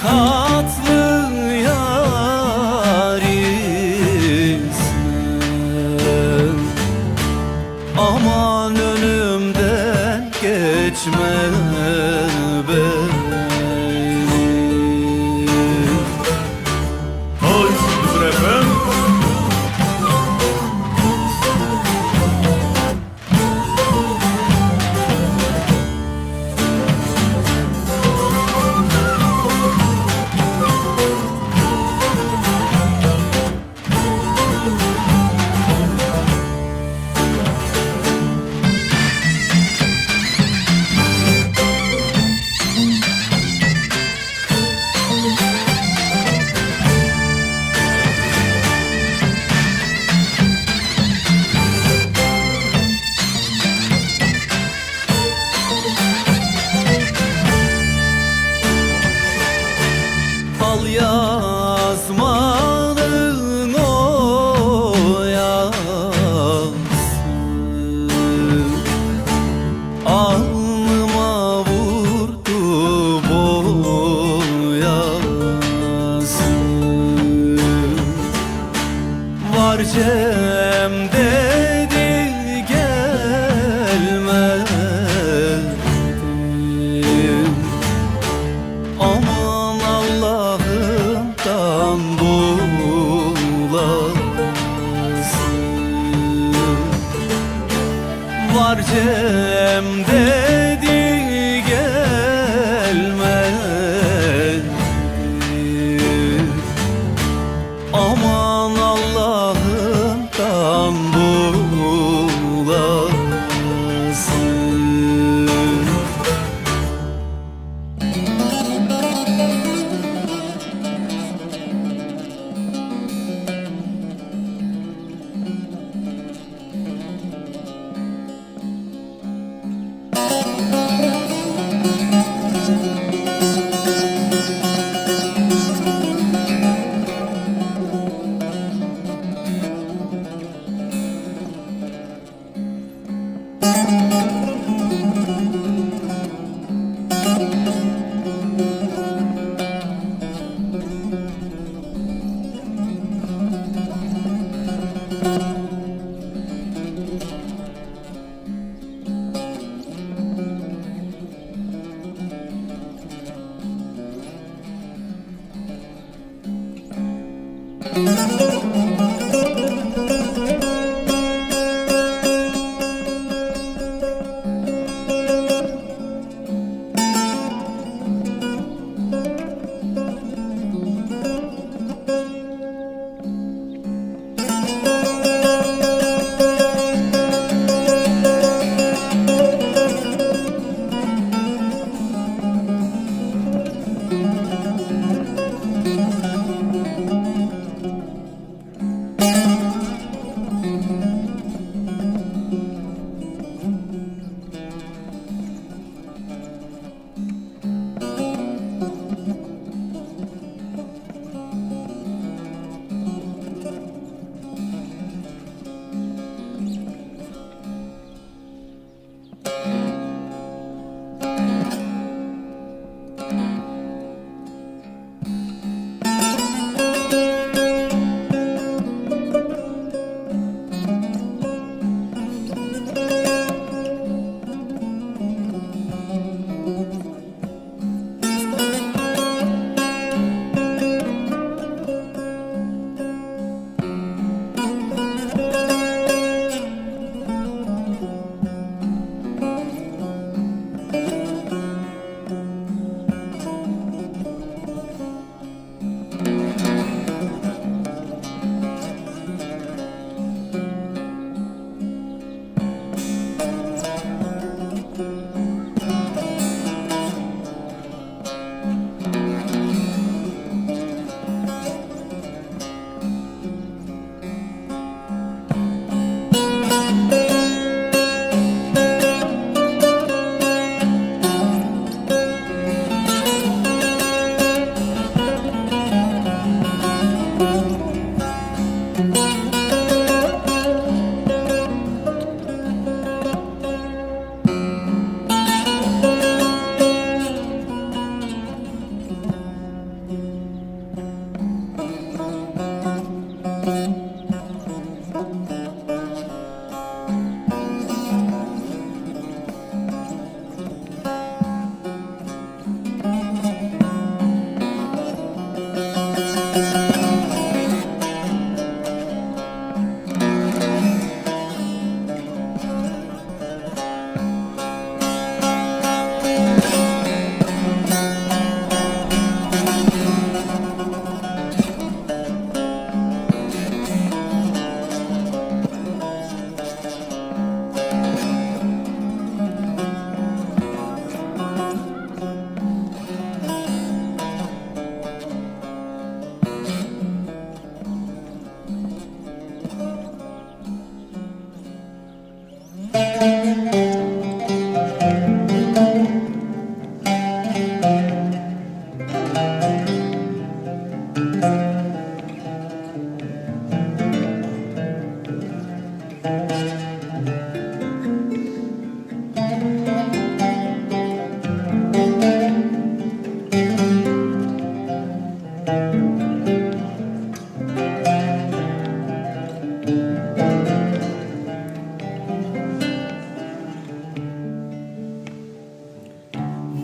come. Bulasın Var Cem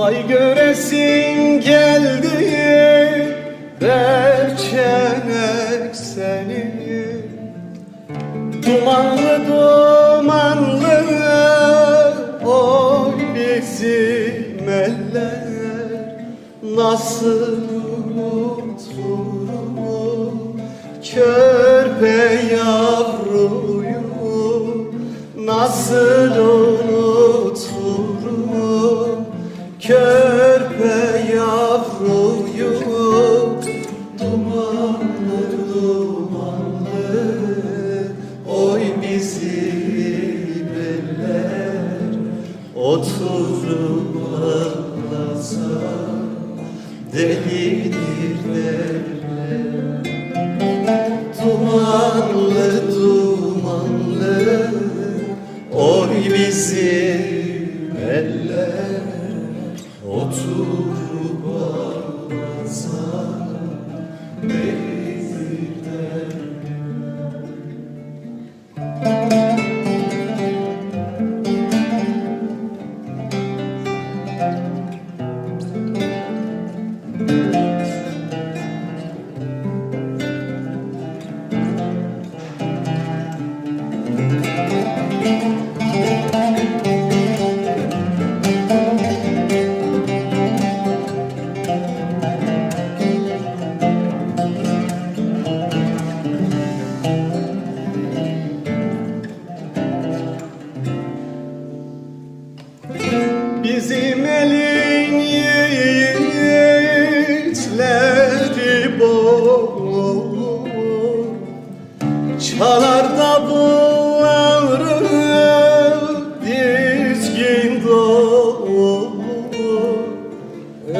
Vay göresin geldi Berçenek seni. Dumanlı dumanlı Oy bizim eller. Nasıl unuturum Körpe yavruyu Nasıl unuturum Körpe yavruyu Dumanlı dumanlı. Oy bizim eller Oturup ağlasa Delidir derler. Dumanlı dumanlı Oy bizim eller Oturup ağlasa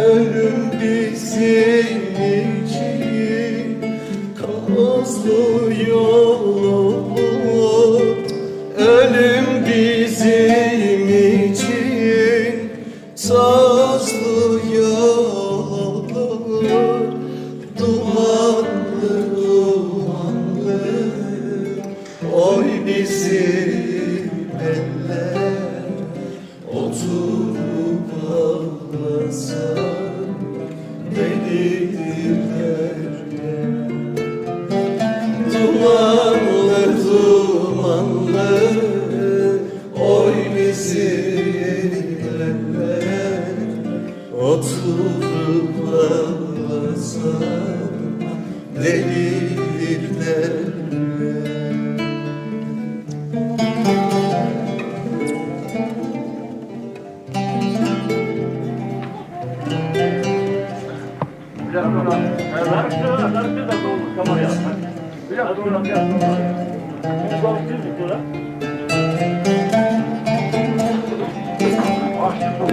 Ölüm bizim için. Kazlı yolu Derler Dumanlı kameraya. Hadi. Biraz sonra, biraz sonra. Biz konuşuruz sonra. Ah, şu soğuk.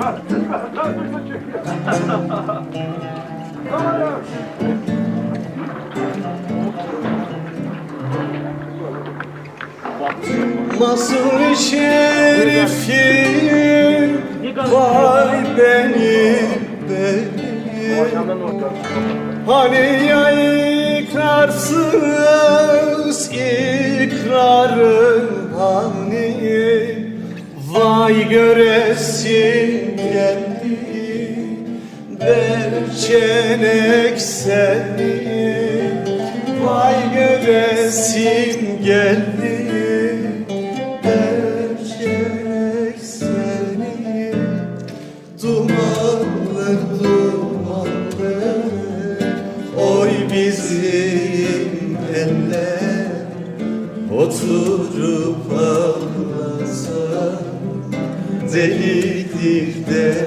Ha, ha, dur, dur, çekiyor. Kamera. Masur şerifim Vay benim benim. Hani ya ikrarsız ikrarın hani Vay göresin geldi Berçenek seni Vay göresin geldi Oturup ağlasa Delidir derler